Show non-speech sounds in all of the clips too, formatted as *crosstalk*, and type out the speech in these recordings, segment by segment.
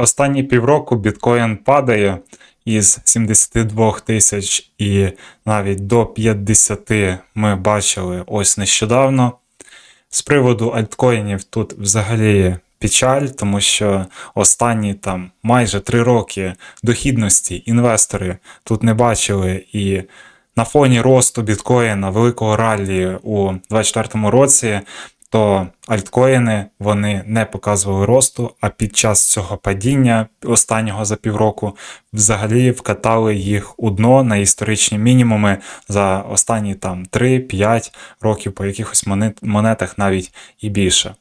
Останні півроку біткоін падає із 72 тисяч і навіть до 50 ми бачили ось нещодавно. З приводу альткоїнів тут взагалі печаль, тому що останні там майже 3 роки дохідності інвестори тут не бачили і на фоні росту біткоїна, великого раллі у 2024 році, то альткоїни вони не показували росту, а під час цього падіння останнього за півроку взагалі вкатали їх у дно на історичні мінімуми за останні там 3-5 років по якихось монетах навіть і більше.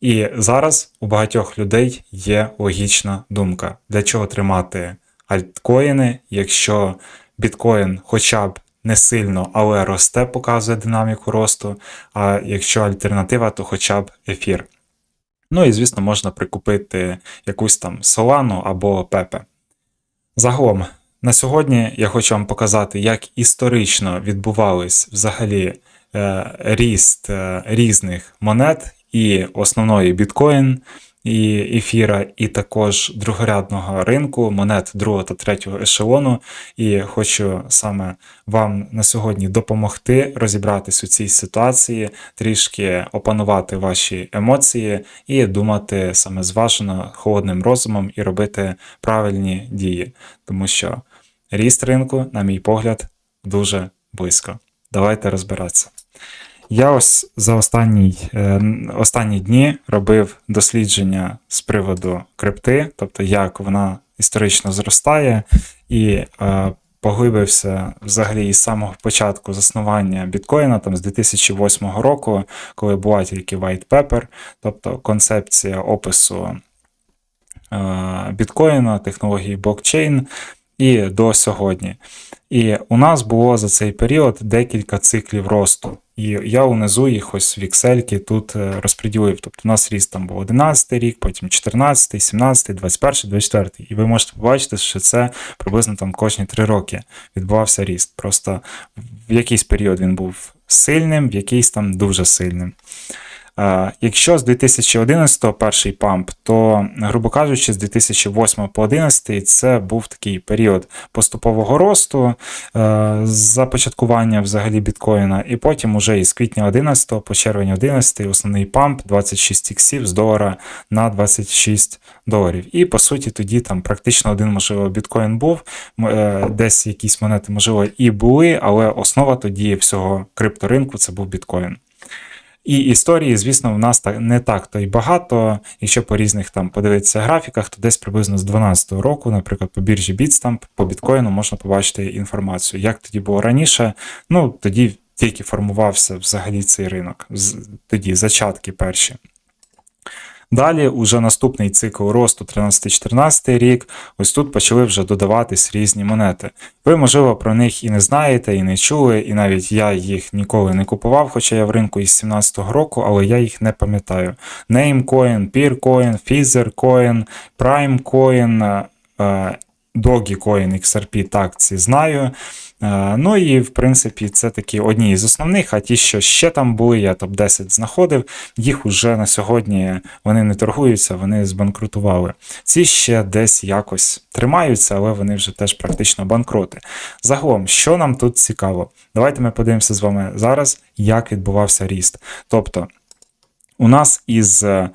І зараз у багатьох людей є логічна думка, для чого тримати альткоїни, якщо біткоін хоча б не сильно, але росте, показує динаміку росту. А якщо альтернатива, то хоча б ефір. Ну і, звісно, можна прикупити якусь там солану або пепе. Загалом, на сьогодні я хочу вам показати, як історично відбувались взагалі е, ріст е, різних монет і основної біткоін і ефіра, і також другорядного ринку, монет другого та третього ешелону. І хочу саме вам на сьогодні допомогти розібратись у цій ситуації, трішки опанувати ваші емоції і думати саме зважено холодним розумом і робити правильні дії, тому що ріст ринку, на мій погляд, дуже близько. Давайте розбиратися. Я ось за останні, е, останні дні робив дослідження з приводу крипти, тобто як вона історично зростає, і е, поглибився взагалі із самого початку заснування біткоїна, там з 2008 року, коли була тільки white paper, тобто концепція опису е, біткоїна, технології блокчейн, і до сьогодні. І у нас було за цей період декілька циклів росту. І я унизу їх ось в Excel тут е, розподілив. Тобто у нас ріст там був 11 рік, потім 14, 17, 21, 24. І ви можете побачити, що це приблизно там кожні 3 роки відбувався ріст. Просто в якийсь період він був сильним, в якийсь там дуже сильним. Якщо з 2011 перший памп, то, грубо кажучи, з 2008 по 2011 це був такий період поступового росту, е, започаткування взагалі біткоїна, і потім уже із квітня 11 по червень 11 основний памп 26 іксів з долара на 26 доларів. І по суті, тоді там практично один, можливо, біткоін був, е, десь якісь монети, можливо, і були, але основа тоді всього крипторинку це був біткоін. І історії, звісно, в нас так не так то й багато. Якщо по різних там подивитися графіках, то десь приблизно з 2012 року, наприклад, по біржі Bitstamp, по біткоїну можна побачити інформацію. Як тоді було раніше, ну тоді тільки формувався взагалі цей ринок, тоді зачатки перші. Далі, уже наступний цикл росту 13-14 рік, ось тут почали вже додаватись різні монети. Ви, можливо, про них і не знаєте, і не чули, і навіть я їх ніколи не купував, хоча я в ринку із 17-го року, але я їх не пам'ятаю. Namecoin, PeerCoin, FeatherCoin, PrimeCoin, е, Dogecoin, XRP, так, ці знаю. Е, ну і в принципі це такі одні із основних, а ті, що ще там були, я топ-10 знаходив, їх уже на сьогодні вони не торгуються, вони збанкрутували. Ці ще десь якось тримаються, але вони вже теж практично банкроти. Загалом, що нам тут цікаво? Давайте ми подивимося з вами зараз, як відбувався ріст. Тобто. У нас із е,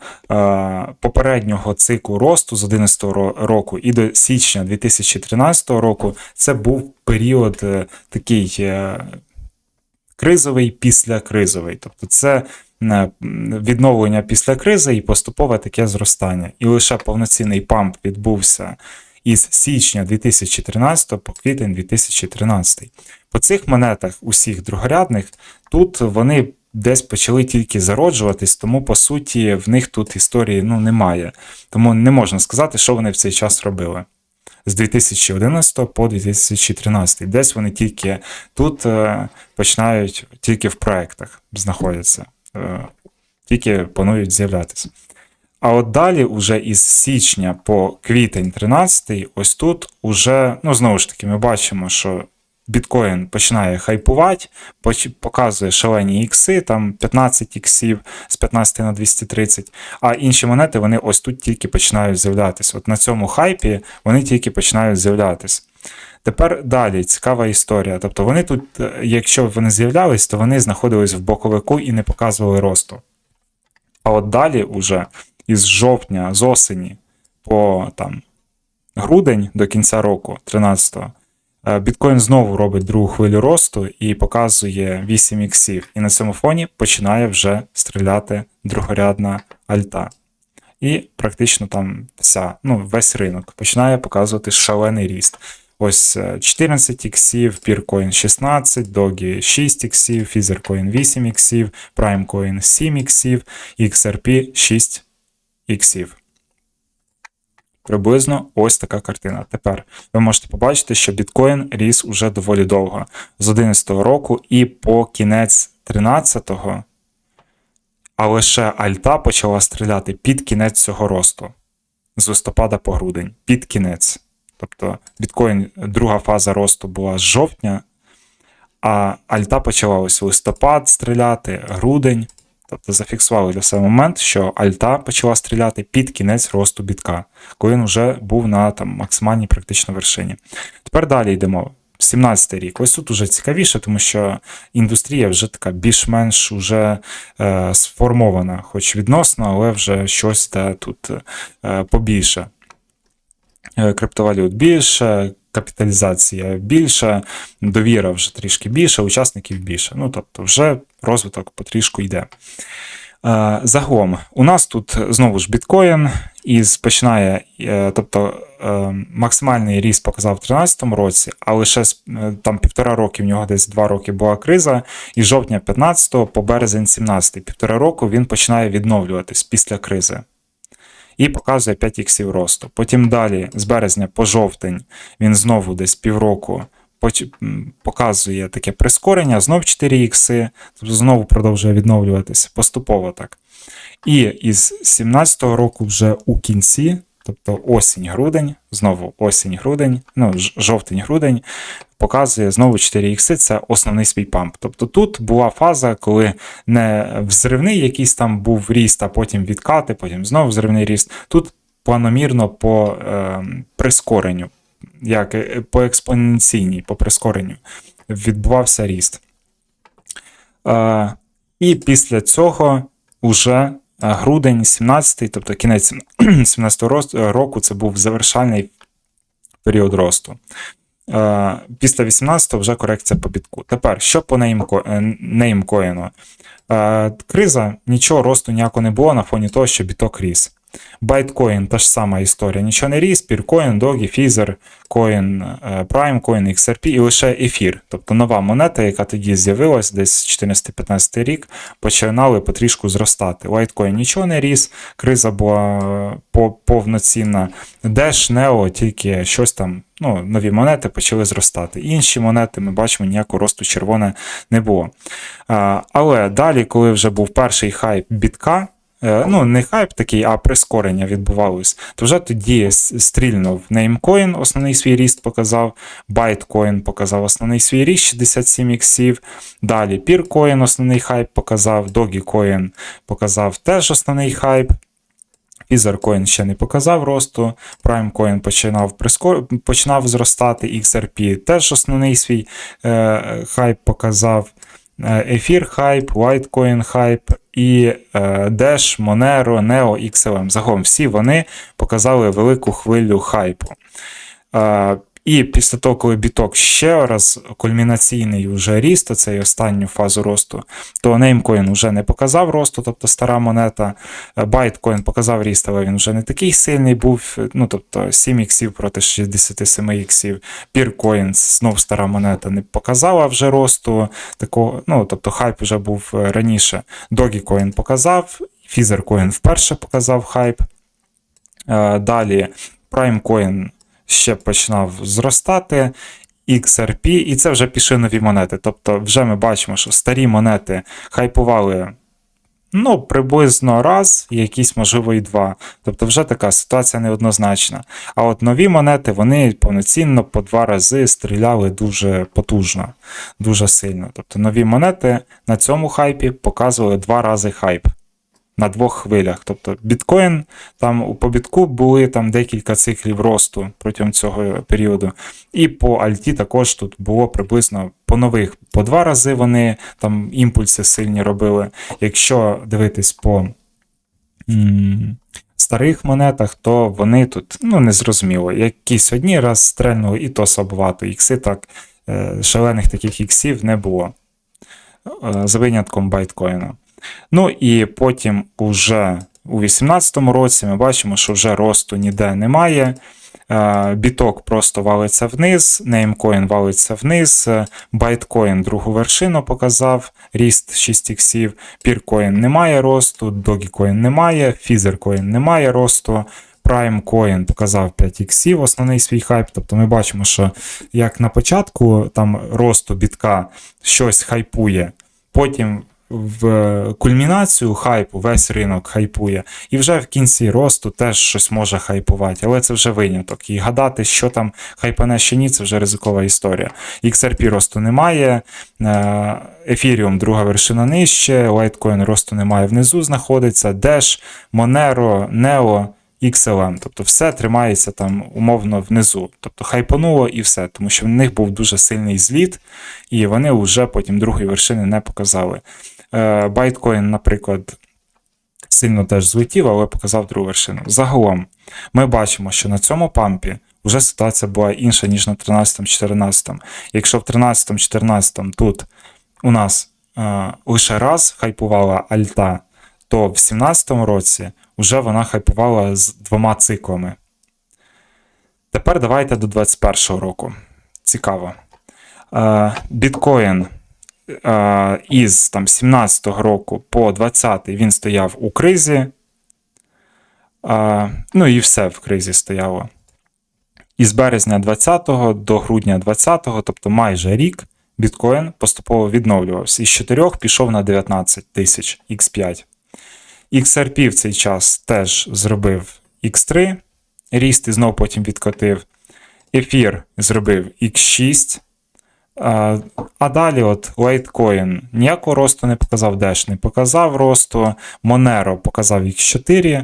попереднього циклу росту з 2011 року і до січня 2013 року це був період е, такий е, кризовий післякризовий. Тобто це е, відновлення після кризи і поступове таке зростання. І лише повноцінний памп відбувся із січня 2013 по квітень 2013. По цих монетах, усіх другорядних, тут вони десь почали тільки зароджуватись, тому по суті в них тут історії ну, немає. Тому не можна сказати, що вони в цей час робили. З 2011 по 2013. Десь вони тільки тут е, починають тільки в проектах знаходяться, е, тільки планують з'являтися. А от далі, уже із січня по квітень 13, ось тут уже, ну знову ж таки, ми бачимо, що біткоін починає хайпувати, показує шалені ікси, там 15 іксів з 15 на 230, а інші монети вони ось тут тільки починають з'являтися. От на цьому хайпі вони тільки починають з'являтися. Тепер далі цікава історія. Тобто вони тут, е, якщо вони з'являлись, то вони знаходились в боковику і не показували росту. А от далі, уже із жовтня, з осені по там, грудень до кінця року, 13-го, е, біткоін знову робить другу хвилю росту і показує 8 іксів. І на цьому фоні починає вже стріляти другорядна альта. І практично там вся, ну, весь ринок починає показувати шалений ріст. Ось е, 14 іксів, Peercoin 16, Dogi 6 іксів, Fizercoin 8 іксів, Primecoin 7 іксів, XRP 6 іксів. Приблизно ось така картина. Тепер ви можете побачити, що біткоін ріс уже доволі довго з 11 року і по кінець 13-го, а лише Альта почала стріляти під кінець цього росту. З листопада по грудень, під кінець. Тобто біткоін, друга фаза росту була з жовтня, а Альта почала ось листопад стріляти, грудень. Тобто зафіксували для себе момент, що Альта почала стріляти під кінець росту бітка, коли він вже був на там, максимальній практично вершині. Тепер далі йдемо. 17 рік. Ось тут уже цікавіше, тому що індустрія вже така більш-менш уже е, сформована, хоч відносно, але вже щось де тут е, побільше. Е, Криптовалют більше, капіталізація більша, довіра вже трішки більше, учасників більше. Ну, тобто, вже розвиток потрішку йде. Е, Загалом, у нас тут знову ж біткоін із починає, е, тобто максимальний ріст показав в 2013 році, а лише там півтора роки в нього десь два роки була криза, і жовтня 15 по березень 17, півтора року він починає відновлюватись після кризи. І показує 5 іксів росту. Потім далі, з березня по жовтень, він знову десь півроку показує таке прискорення, знов 4 ікси, тобто знову продовжує відновлюватися поступово так. І із 17-го року вже у кінці, тобто осінь-грудень, знову осінь-грудень, ну, жовтень-грудень, показує знову 4 ікси, це основний свій памп. Тобто тут була фаза, коли не взривний якийсь там був ріст, а потім відкати, потім знову взривний ріст. Тут планомірно по е, прискоренню, як е, по експоненційній, по прискоренню відбувався ріст. Е, і після цього уже е, грудень 17, тобто кінець 17-го *clears throat* року, це був завершальний період росту. Е, Після 18-го вже корекція по бітку. Тепер, що по неймко- е, неймкоїну? Е, Криза, нічого росту ніякого не було на фоні того, що біток ріс. Байткоін та ж сама історія. Нічого не ріс, Піркоін, Догі, Фізер, Коін, Праймкоін, XRP і лише ефір. Тобто нова монета, яка тоді з'явилась десь 14-15 рік, починали потрішку зростати. Лайткоін нічого не ріс, криза була е, повноцінна. Dash, Neo, тільки щось там, ну, нові монети почали зростати. Інші монети ми бачимо, ніякого росту червоне не було. Але далі, коли вже був перший хайп бітка, е, ну не хайп такий, а прискорення відбувалось, то вже тоді стрільнув Namecoin, основний свій ріст показав, Bytecoin показав основний свій ріст 67 іксів. Далі Peercoin основний хайп показав, Dogecoin показав теж основний хайп. Ethercoin ще не показав росту, Primecoin починав прискор... починав зростати, XRP теж основний свій е, хайп показав. Е, Ефір хайп, лайткоін хайп і е, Dash, Monero, Neo, XLM. Загалом всі вони показали велику хвилю хайпу. І після того, коли біток ще раз кульмінаційний вже ріст, цей останню фазу росту, то Namecoin вже не показав росту, тобто стара монета. Е, Bytecoin показав ріст, але він вже не такий сильний був. Ну, тобто 7 іксів проти 67 іксів. Peercoin, знов стара монета, не показала вже росту. Такого, ну, тобто хайп вже був е, раніше. Dogecoin показав, Fizercoin вперше показав хайп. Е, Далі Primecoin ще починав зростати. XRP, і це вже пішли нові монети. Тобто, вже ми бачимо, що старі монети хайпували Ну, приблизно раз, якісь, можливо, і два. Тобто вже така ситуація неоднозначна. А от нові монети вони повноцінно по два рази стріляли дуже потужно, дуже сильно. Тобто нові монети на цьому хайпі показували два рази хайп. На двох хвилях. Тобто біткоін, там по бітку були там декілька циклів росту протягом цього періоду. І по Альті також тут було приблизно по нових по два рази вони там імпульси сильні робили. Якщо дивитись по старих монетах, то вони тут ну, незрозуміло. Якісь одні раз стрельнули, і то слабовато. Ікси так, е, шалених таких іксів не було. Е, За винятком байткоїна. Ну і потім уже у 2018 році ми бачимо, що вже росту ніде немає. Е, Біток просто валиться вниз, неймкоін валиться вниз, е, байткоін другу вершину показав, ріст 6 іксів, піркоін немає росту, догікоін немає, фізеркоін немає росту. Primecoin показав 5 іксів, основний свій хайп. Тобто ми бачимо, що як на початку там росту бітка щось хайпує, потім в кульмінацію хайпу весь ринок хайпує, і вже в кінці росту теж щось може хайпувати, але це вже виняток. І гадати, що там хайпане, що ні, це вже ризикова історія. XRP росту немає, Ethereum друга вершина нижче, Litecoin росту немає внизу, знаходиться, Dash, Monero, Neo. XLM, тобто все тримається там умовно внизу. Тобто хайпануло і все, тому що в них був дуже сильний зліт, і вони вже потім другої вершини не показали. Байткоін, наприклад, сильно теж злетів, але показав другу вершину. Загалом, ми бачимо, що на цьому пампі вже ситуація була інша, ніж на 13-14. Якщо в 13-14 тут у нас е, лише раз хайпувала альта, то в 17 році вже вона хайпувала з двома циклами. Тепер давайте до 21 року. Цікаво. Е, біткоін е, із там, 17 року по 20-й він стояв у кризі. Е, ну і все в кризі стояло. Із березня 20 до грудня 20, тобто майже рік, біткоін поступово відновлювався. Із 4 пішов на 19 тисяч X5. XRP в цей час теж зробив X3, ріст і знову потім відкотив. Ефір зробив X6. А, далі от Litecoin ніякого росту не показав, Dash не показав росту, Monero показав X4,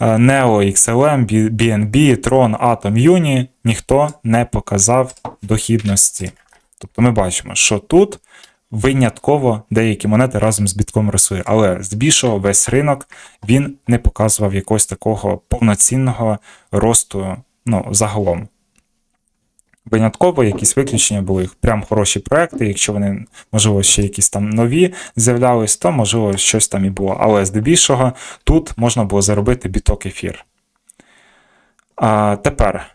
Neo, XLM, BNB, Tron, Atom, Uni ніхто не показав дохідності. Тобто ми бачимо, що тут винятково деякі монети разом з бітком росли, але здебільшого весь ринок він не показував якогось такого повноцінного росту ну, загалом. Винятково якісь виключення були прям хороші проекти. Якщо вони, можливо, ще якісь там нові з'являлись, то можливо щось там і було. Але здебільшого тут можна було заробити біток ефір. А Тепер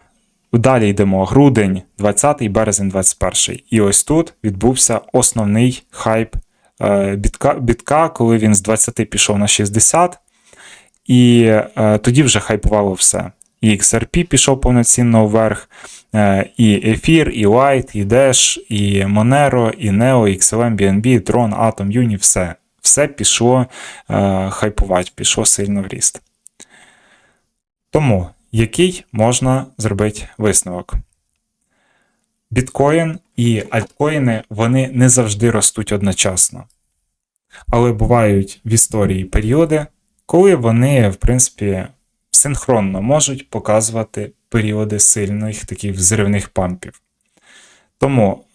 далі йдемо грудень 20 березень 21. І ось тут відбувся основний хайп е, бітка, бітка, коли він з 20 пішов на 60. І е, тоді вже хайпувало все. І XRP пішов повноцінно вверх, е, і Ефір, і Light, і Dash, і Monero, і Neo, і XLM, BNB, Tron, Atom, Uni, все. Все пішло е, хайпувати, пішло сильно в ріст. Тому, який можна зробити висновок? Біткоін і альткоїни вони не завжди ростуть одночасно. Але бувають в історії періоди, коли вони, в принципі, синхронно можуть показувати періоди сильних таких взривних пампів. Тому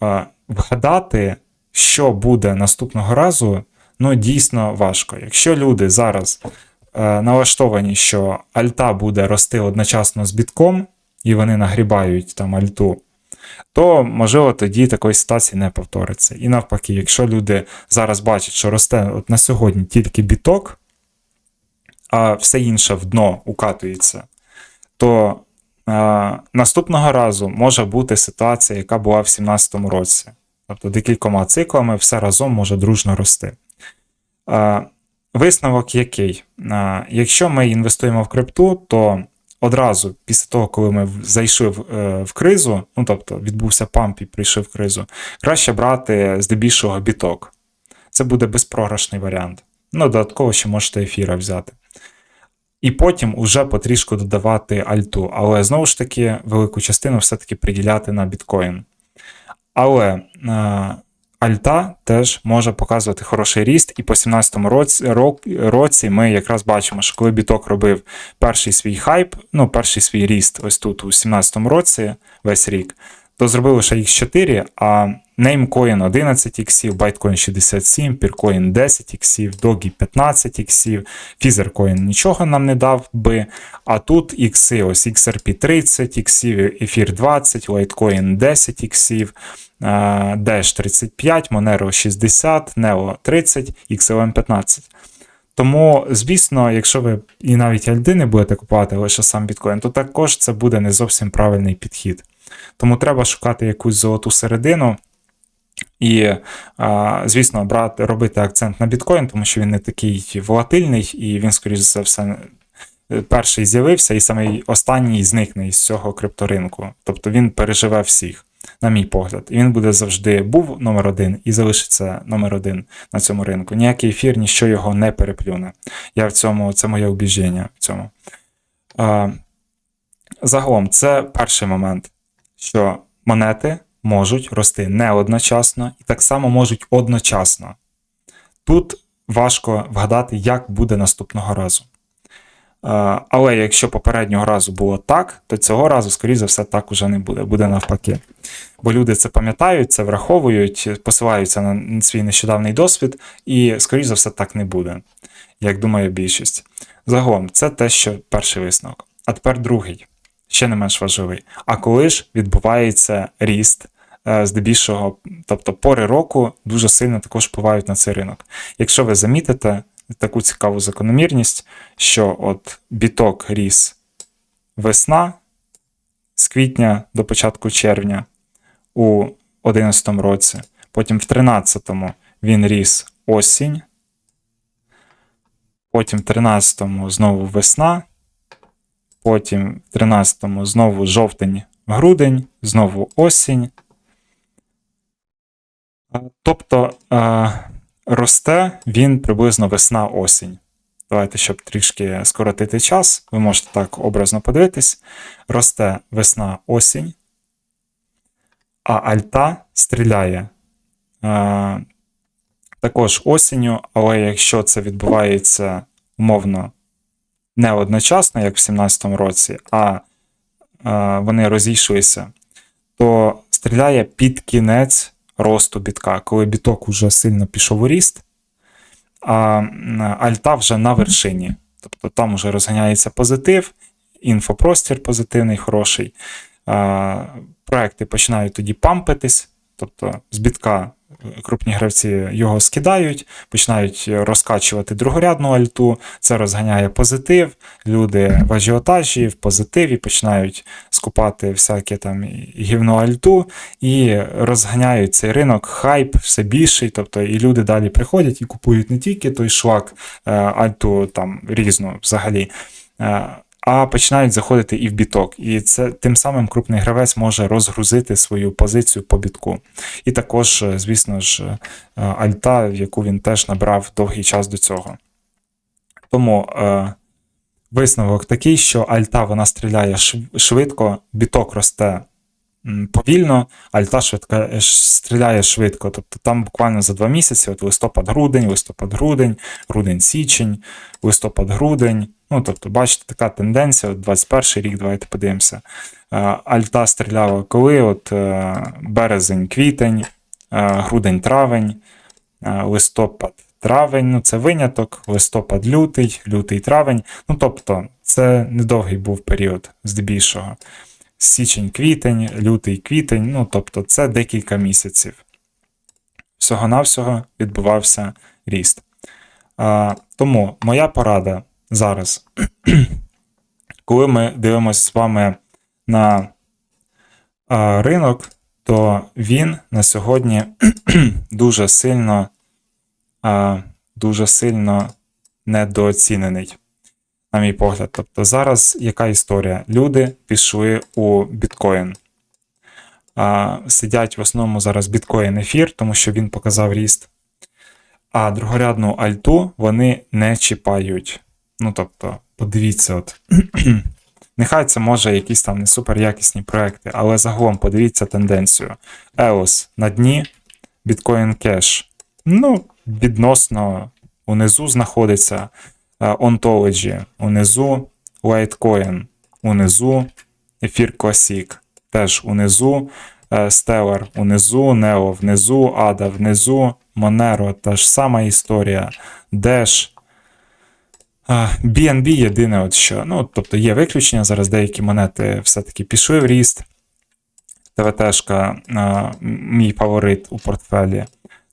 вгадати, що буде наступного разу, ну дійсно важко. Якщо люди зараз е, налаштовані, що альта буде рости одночасно з бітком, і вони нагрібають там альту, то можливо тоді такої ситуації не повториться. І навпаки, якщо люди зараз бачать, що росте от на сьогодні тільки біток, а все інше в дно укатується, то е, наступного разу може бути ситуація, яка була в 2017 році. Тобто декількома циклами все разом може дружно рости. Е, висновок який? Е, якщо ми інвестуємо в крипту, то одразу після того, коли ми зайшли в, е, в кризу, ну тобто відбувся памп і прийшов в кризу, краще брати здебільшого біток. Це буде безпрограшний варіант. Ну, додатково ще можете ефіра взяти. І потім уже потрішку додавати альту. Але знову ж таки, велику частину все-таки приділяти на біткоін. Але е, альта теж може показувати хороший ріст, і по 17-му році, році ми якраз бачимо, що коли біток робив перший свій хайп, ну, перший свій ріст ось тут, у 17-му році, весь рік, то зробили лише X4, а Namecoin 11 іксів, Bytecoin 67, Peercoin 10 іксів, Dogi 15 іксів, Fizercoin нічого нам не дав би. А тут ікси, ось XRP 30 іксів, Ефір 20, Litecoin 10 іксів, е, Dash 35, Monero 60, Neo 30, XLM 15. Тому, звісно, якщо ви і навіть альди не будете купувати лише сам біткоін, то також це буде не зовсім правильний підхід. Тому треба шукати якусь золоту середину. І, звісно, брати, робити акцент на біткоін, тому що він не такий волатильний, і він, скоріш за все, перший з'явився, і саме останній зникне із цього крипторинку. Тобто він переживе всіх, на мій погляд. І він буде завжди був номер один і залишиться номер один на цьому ринку. Ніякий ефір, ніщо його не переплюне. Я в цьому, це моє убіження в цьому. Загалом, це перший момент, що монети можуть рости не одночасно і так само можуть одночасно. Тут важко вгадати, як буде наступного разу. Е, Але якщо попереднього разу було так, то цього разу, скоріш за все, так уже не буде, буде навпаки. Бо люди це пам'ятають, це враховують, посилаються на свій нещодавний досвід, і, скоріш за все, так не буде, як думає більшість. Загалом, це те, що перший висновок. А тепер другий, ще не менш важливий. А коли ж відбувається ріст? е, Здебільшого, тобто пори року дуже сильно також впливають на цей ринок. Якщо ви замітите таку цікаву закономірність, що от біток ріс весна з квітня до початку червня у 2011 році, потім в 2013 він ріс осінь, потім в 2013 знову весна, потім в 2013 знову жовтень, грудень, знову осінь. Тобто росте він приблизно весна-осінь. Давайте, щоб трішки скоротити час, ви можете так образно подивитись. Росте весна-осінь, а альта стріляє також осінню, але якщо це відбувається умовно не одночасно, як в 2017 році, а е, вони розійшлися, то стріляє під кінець росту бітка, коли біток уже сильно пішов у ріст, а альта вже на вершині. Тобто там вже розганяється позитив, інфопростір позитивний, хороший. А, Проекти починають тоді пампитись, тобто з бітка е, крупні гравці його скидають, починають розкачувати другорядну альту, це розганяє позитив, люди в ажіотажі, в позитиві починають скупати всяке там гівно альту і розганяють цей ринок, хайп все більший. Тобто і люди далі приходять і купують не тільки той шлак е, альту там різну взагалі. А починають заходити і в біток, і це тим самим крупний гравець може розгрузити свою позицію по бітку. І також, е, звісно ж, е, альта, яку він теж набрав довгий час до цього. Тому е, висновок такий, що альта вона стріляє швидко, біток росте повільно, альта швидка, стріляє швидко. Тобто там буквально за два місяці, от листопад-грудень, листопад-грудень, грудень-січень, листопад-грудень. Ну, тобто, бачите, така тенденція, от 21 рік, давайте подивимося. Е, Альта стріляла коли? От е, березень, квітень, е, грудень, травень, е, листопад, травень, ну це виняток, листопад, лютий, лютий, травень. Ну, тобто, це недовгий був період здебільшого. Січень, квітень, лютий, квітень, ну тобто, це декілька місяців. Всього-навсього відбувався ріст. Тому моя порада зараз, *clears throat* коли ми дивимося з вами на а, ринок, то він на сьогодні *clears throat* дуже сильно, а, дуже сильно недооцінений, на мій погляд. Тобто зараз яка історія? Люди пішли у біткоін. А, сидять в основному зараз біткоін ефір, тому що він показав ріст. А другорядну альту вони не чіпають. Ну тобто, подивіться, от. *clears throat* Нехай це може якісь там не суперякісні проекти, але загалом подивіться тенденцію. EOS на дні, Bitcoin Cash. Ну, відносно унизу знаходиться е, Ontology унизу, Litecoin унизу, Ефір Classic теж унизу, е, Stellar унизу, Neo внизу, ADA внизу, Monero та ж сама історія, Dash. BNB єдине, от що. Ну, тобто є виключення, зараз деякі монети все-таки пішли в ріст. ТВТшка, мій фаворит у портфелі.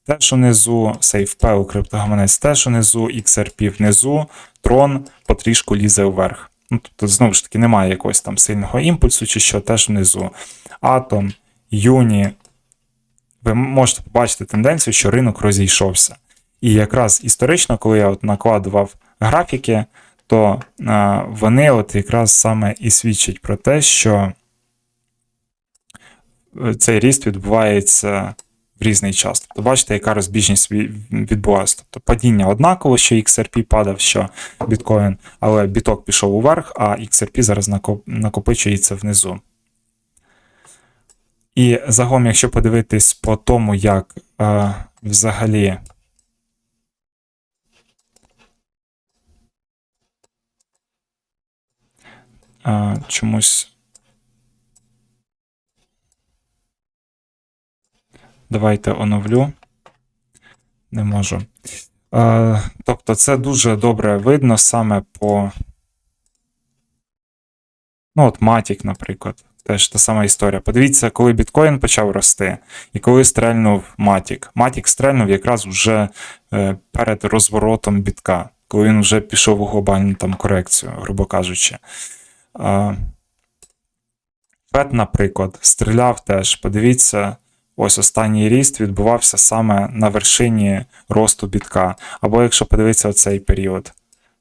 Теж унизу, SafePay у криптогаманець теж унизу, XRP внизу, Tron потрішку лізе вверх. Ну, тобто, знову ж таки, немає якогось там сильного імпульсу, чи що, теж внизу. Atom, Юні. Ви можете побачити тенденцію, що ринок розійшовся. І якраз історично, коли я от накладував графіки, то а, вони от якраз саме і свідчать про те, що е, цей ріст відбувається в різний час. Тобто, бачите, яка розбіжність ві- відбулася. Тобто падіння однаково, що XRP падав, що біткоін, але біток пішов уверх, а XRP зараз накопичується внизу. І загалом, якщо подивитись по тому, як е, взагалі е, чомусь. Давайте оновлю. Не можу. Е, тобто, це дуже добре видно саме по. Ну, от Matic, наприклад. Теж та сама історія. Подивіться, коли біткоін почав рости, і коли стрельнув Matic. Matic стрельнув якраз вже е, перед розворотом бітка, коли він вже пішов у глобальну там корекцію, грубо кажучи. Фет, наприклад, стріляв теж. Подивіться, ось останній ріст відбувався саме на вершині росту бітка. Або якщо подивитися оцей період.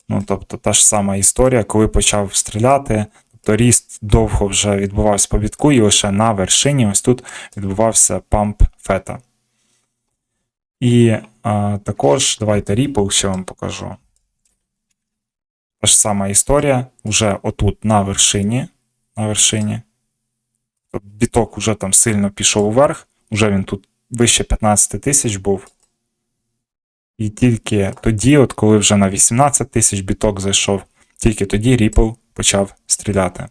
Ну, тобто та ж сама історія, коли почав стріляти, тобто ріст довго вже відбувався по бітку, і лише на вершині ось тут відбувався памп фета. І а, також давайте Ripple ще вам покажу. Та ж сама історія, вже отут на вершині. На вершині. Тобто Біток вже там сильно пішов вверх, вже він тут вище 15 тисяч був. І тільки тоді, от коли вже на 18 тисяч біток зайшов, тільки тоді Ripple почав стріляти.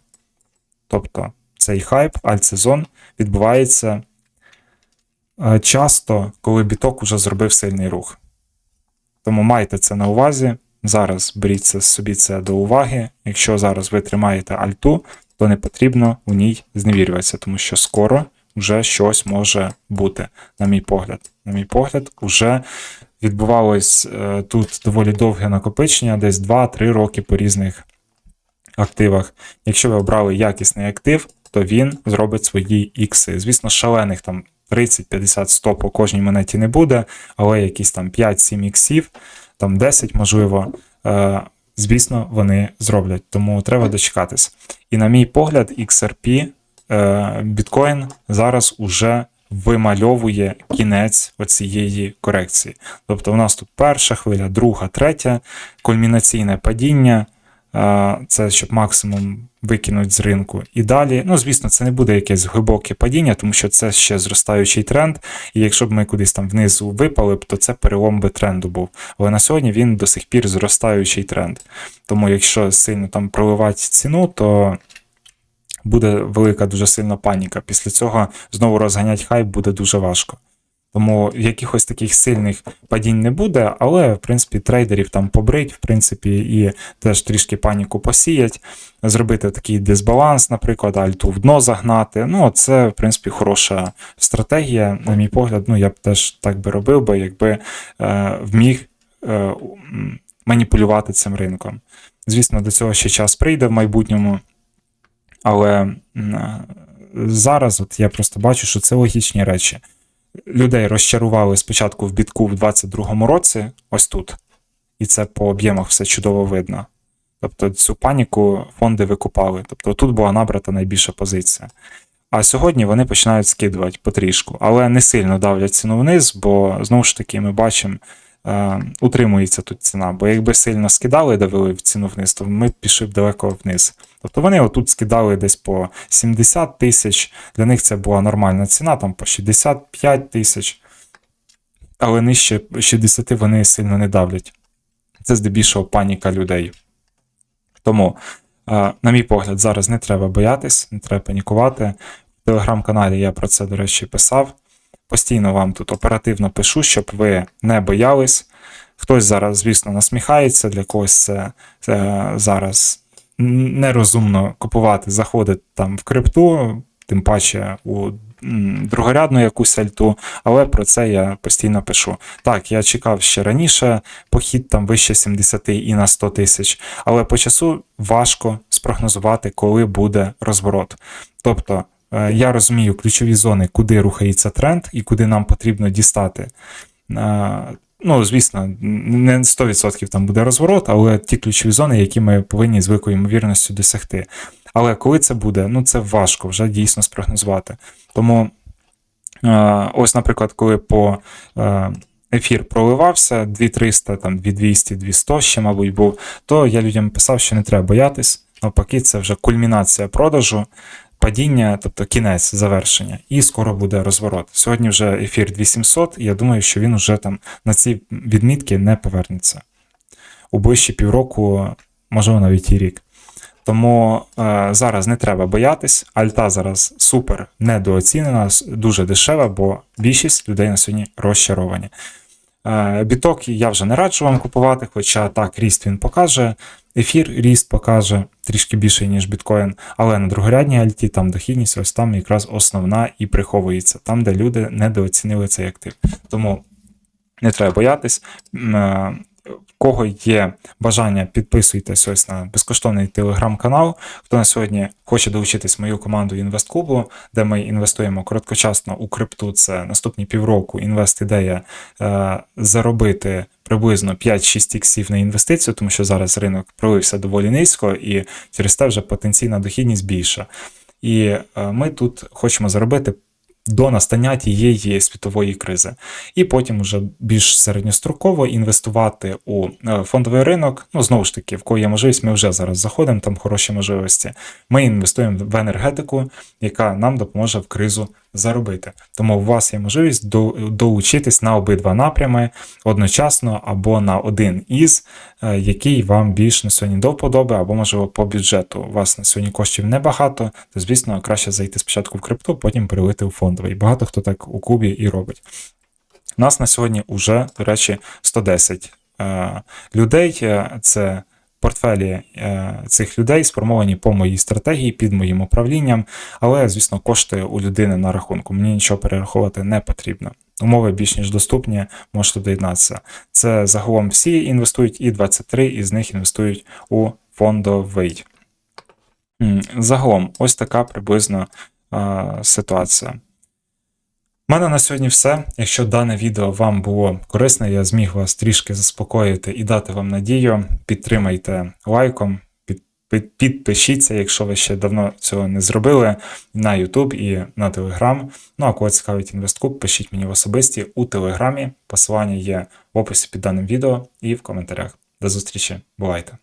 Тобто цей хайп, альтсезон відбувається е, часто, коли біток уже зробив сильний рух. Тому майте це на увазі. Зараз беріть це собі це до уваги. Якщо зараз ви тримаєте альту, то не потрібно у ній зневірюватися, тому що скоро вже щось може бути, на мій погляд. На мій погляд, вже відбувалось е, тут доволі довге накопичення, десь 2-3 роки по різних активах. Якщо ви обрали якісний актив, то він зробить свої ікси. Звісно, шалених там 30, 50, 100 по кожній монеті не буде, але якісь там 5-7 іксів, там 10, можливо, е, звісно, вони зроблять. Тому треба дочекатись. І на мій погляд, XRP, е, біткоін зараз уже вимальовує кінець оцієї корекції. Тобто, у нас тут перша хвиля, друга, третя, кульмінаційне падіння. Це щоб максимум викинуть з ринку. І далі, ну звісно, це не буде якесь глибоке падіння, тому що це ще зростаючий тренд. І якщо б ми кудись там внизу випали б, то це перелом би тренду був. Але на сьогодні він до сих пір зростаючий тренд. Тому якщо сильно там проливати ціну, то буде велика дуже сильна паніка. Після цього знову розганять хайп буде дуже важко. Тому якихось таких сильних падінь не буде, але в принципі трейдерів там побрить, в принципі, і теж трішки паніку посіять, зробити такий дисбаланс, наприклад, альту в дно загнати. Ну, це, в принципі, хороша стратегія. На мій погляд, ну я б теж так би робив, би, якби е, вміг е, маніпулювати цим ринком. Звісно, до цього ще час прийде в майбутньому. Але м, зараз от я просто бачу, що це логічні речі. Людей розчарували спочатку в бітку в 22-му році, ось тут. І це по об'ємах все чудово видно. Тобто цю паніку фонди викупали. Тобто тут була набрата найбільша позиція. А сьогодні вони починають скидувати потрішку, але не сильно давлять ціну вниз, бо знову ж таки ми бачимо е, утримується тут ціна. Бо якби сильно скидали, і давили ціну вниз, то ми пішли б далеко вниз. Тобто вони отут скидали десь по 70 тисяч. Для них це була нормальна ціна, там по 65 тисяч. Але нижче 60 вони сильно не давлять. Це здебільшого паніка людей. Тому, е, на мій погляд, зараз не треба боятись, не треба панікувати. В телеграм-каналі я про це, до речі, писав. Постійно вам тут оперативно пишу, щоб ви не боялись. Хтось зараз, звісно, насміхається, для когось це, це зараз нерозумно купувати, заходити там в крипту, тим паче у другорядну якусь альту, але про це я постійно пишу. Так, я чекав ще раніше похід там вище 70 і на 100 тисяч, але по часу важко спрогнозувати, коли буде розворот. Тобто. е, Я розумію ключові зони, куди рухається тренд і куди нам потрібно дістати. Ну, звісно, не 100% там буде розворот, але ті ключові зони, які ми повинні з великою ймовірністю досягти. Але коли це буде, ну це важко вже дійсно спрогнозувати. Тому е, ось, наприклад, коли по е, ефір проливався 2300, там 2200, 200 ще, мабуть, був, то я людям писав, що не треба боятись. Навпаки, це вже кульмінація продажу. Падіння, тобто кінець завершення, і скоро буде розворот. Сьогодні вже ефір 2700, і я думаю, що він вже там на ці відмітки не повернеться. У ближчі півроку, можливо, навіть і рік. Тому е, зараз не треба боятись. Альта зараз супер недооцінена, дуже дешева, бо більшість людей на сьогодні розчаровані. Е, біток я вже не раджу вам купувати, хоча так, ріст він покаже. Ефір ріст покаже трішки більше, ніж біткоін, але на другорядній альті там дохідність ось там якраз основна і приховується, там, де люди недооцінили цей актив. Тому не треба боятись. Кого є бажання, підписуйтесь ось на безкоштовний телеграм-канал. Хто на сьогодні хоче долучитись в мою команду інвестклубу, де ми інвестуємо короткочасно у крипту, це наступні півроку. Інвест-ідея е, заробити приблизно 5-6 іксів на інвестицію, тому що зараз ринок пролився доволі низько, і через те вже потенційна дохідність більша. І е, ми тут хочемо заробити до настання тієї світової кризи, і потім вже більш середньостроково інвестувати у е, фондовий ринок. Ну знову ж таки, в кого є можливість, ми вже зараз заходимо, там хороші можливості. Ми інвестуємо в енергетику, яка нам допоможе в кризу заробити. Тому у вас є можливість до- долучитись на обидва напрями одночасно або на один із, е, який вам більш на сьогодні до вподоби, або можливо по бюджету. У вас на сьогодні коштів небагато, то звісно краще зайти спочатку в крипту, потім перелити у фондовий. Багато хто так у клубі і робить. У нас на сьогодні вже, до речі, 110 е, людей. Е, Це портфелі е, цих людей сформовані по моїй стратегії під моїм управлінням, але, звісно, кошти у людини на рахунку. Мені нічого перераховувати не потрібно. Умови більш ніж доступні, можете доєднатися. Це загалом всі інвестують, і 23 із них інвестують у фондовий. Загалом, ось така приблизно е, ситуація. У мене на сьогодні все. Якщо дане відео вам було корисне, я зміг вас трішки заспокоїти і дати вам надію, підтримайте лайком, під, під- підпишіться, якщо ви ще давно цього не зробили, на YouTube і на Telegram. Ну а кого цікавить інвесткуб, пишіть мені в особисті у Телеграмі. Посилання є в описі під даним відео і в коментарях. До зустрічі, бувайте!